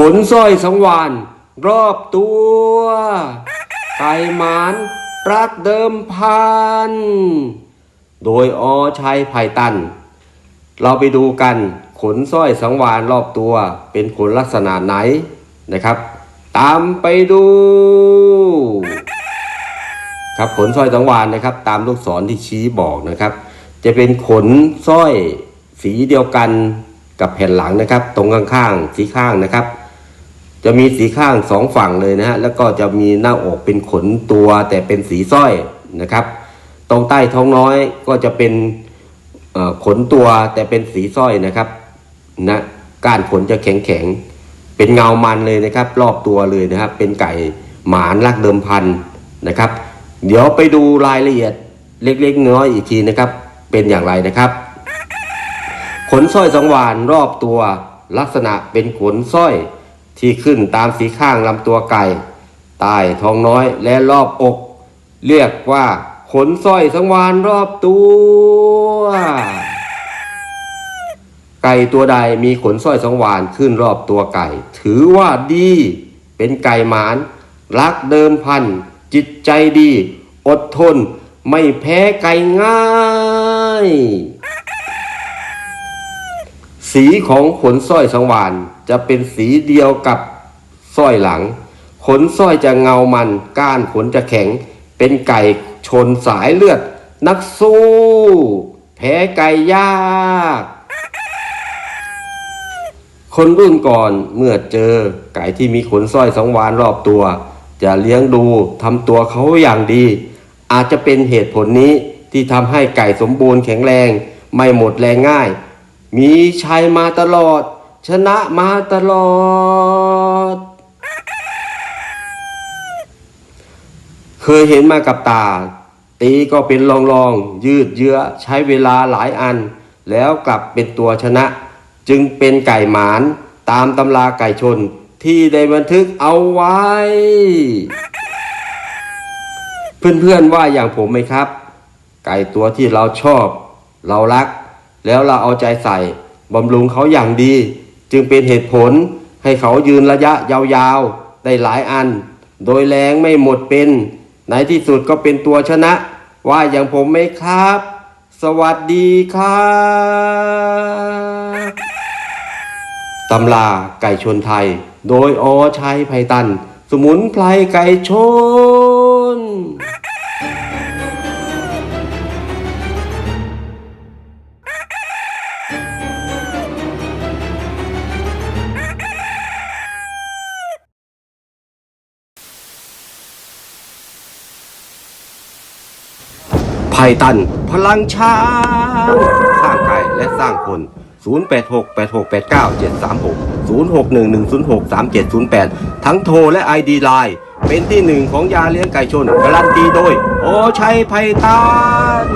ขนสร้อยสังวานรอบตัวไก่หมานรักเดิมพัน โดยอชัยไผ่ตัน เราไปดูกันขนสร้อยสังวานรอบตัวเป็นขนลักษณะไหนนะครับ ตามไปดู ครับขนสร้อยสังวานนะครับ ตามลูกศรที่ชี้บอกนะครับ จะเป็นขนสร้อยสีเดียวกันกับแผ่นหลังนะครับ ตรงข้างๆสีข้างนะครับ จะมีสีข้างสองฝั่งเลยนะฮะแล้วก็จะมีหน้าอกเป็นขนตัวแต่เป็นสีสร้อยนะครับ ตรงใต้ท้องน้อยก็จะเป็นขนตัวแต่เป็นสีสร้อยนะครับนะก้านขนจะแข็งแข็งเป็นเงามันเลยนะครับ รอบตัวเลยนะครับ เป็นไก่หมานรักเดิมพันนะครับ เดี๋ยวไปดูรายละเอียดเล็กๆน้อยอีกทีนะครับ เป็นอย่างไรนะครับ ขนสร้อยสังวานรอบตัวลักษณะเป็นขนสร้อย ที่ขึ้นตามสีข้างลำตัวไก่ใต้ท้องน้อยและรอบอก เรียกว่าขนสร้อยสังวานรอบตัว ไก่ตัวใดมีขนสร้อยสังวานขึ้นรอบตัวไก่ ถือว่าดี เป็นไก่หมาน รักเดิมพัน จิตใจดี อดทน ไม่แพ้ไก่ง่าย สีของขนสร้อยสังวานจะเป็นสีเดียวกับสร้อยหลัง ขนสร้อยจะเงามัน ก้านขนจะแข็ง เป็นไก่ชนสายเลือด นักสู้ แพ้ไก่ยาก คนรุ่นก่อนเมื่อเจอไก่ที่มีขนสร้อยสังวานรอบตัว จะเลี้ยงดูทำตัวเขาอย่างดี อาจจะเป็นเหตุผลนี้ที่ทำให้ไก่สมบูรณ์แข็งแรง ไม่หมดแรงง่าย มีชัยมาตลอด ชนะมาตลอด เคยเห็นมากับตา ตีก็เป็นรองรองๆยืดเยื้อใช้เวลาหลายอัน แล้วกลับเป็นตัวชนะ จึงเป็นไก่หมานตามตำราไก่ชนที่ได้บันทึกเอาไว้ เพื่อนๆว่าอย่างผมไหมครับ ไก่ตัวที่เราชอบ เรารัก แล้วเราเอาใจใส่บำรุงเขาอย่างดี จึงเป็นเหตุผลให้เขายืนระยะยาวๆ ได้หลายอัน โดยแรงไม่หมดเป็น ในที่สุดก็เป็นตัวชนะ ว่าอย่างผมไหมครับ สวัสดีครับตำราไก่ชนไทย โดยอชัยไพตัน สมุนไพรไก่ชน ไพตัน พลังช้างสร้างไก่และสร้างคน 0868689736 0611063708 ทั้งโทรและ ID ไลน์เป็นที่หนึ่งของยาเลี้ยงไก่ชนการันตีโดย โอชัยไพตัน